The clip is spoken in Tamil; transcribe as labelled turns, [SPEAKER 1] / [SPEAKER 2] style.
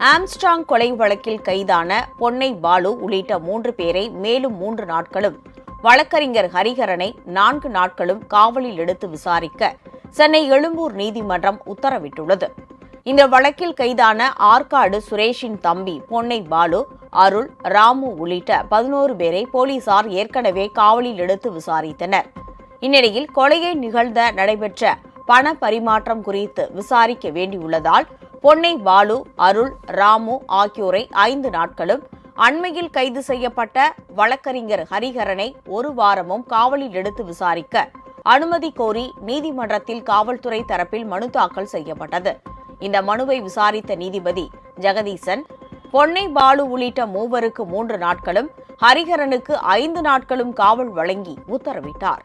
[SPEAKER 1] ஆம்ஸ்ட்ராங் கொலை வழக்கில் கைதான பொன்னை பாலு உள்ளிட்ட மூன்று பேரை மேலும் மூன்று நாட்களும் வழக்கறிஞர் ஹரிஹரனை நான்கு நாட்களும் காவலில் எடுத்து விசாரிக்க சென்னை எழும்பூர் நீதிமன்றம் உத்தரவிட்டுள்ளது. இந்த வழக்கில் கைதான ஆற்காடு சுரேஷின் தம்பி பொன்னை பாலு அருள் ராமு உள்ளிட்ட பதினோரு பேரை போலீசார் ஏற்கனவே காவலில் எடுத்து விசாரித்தனர். இந்நிலையில் கொலையை நிகழ்ந்த நடைபெற்ற பண பரிமாற்றம் குறித்து விசாரிக்க வேண்டியுள்ளதால் பொன்னை பாலு அருள் ராமு ஆகியோரை ஐந்து நாட்களும் அண்மையில் கைது செய்யப்பட்ட வழக்கறிஞர் ஹரிஹரனை ஒரு வாரமும் காவலில் எடுத்து விசாரிக்க அனுமதி கோரி நீதிமன்றத்தில் காவல்துறை தரப்பில் மனு தாக்கல் செய்யப்பட்டது. இந்த மனுவை விசாரித்த நீதிபதி ஜெகதீசன் பொன்னை பாலு உள்ளிட்ட மூவருக்கு மூன்று நாட்களும் ஹரிஹரனுக்கு ஐந்து நாட்களும் காவல் வழங்கி உத்தரவிட்டார்.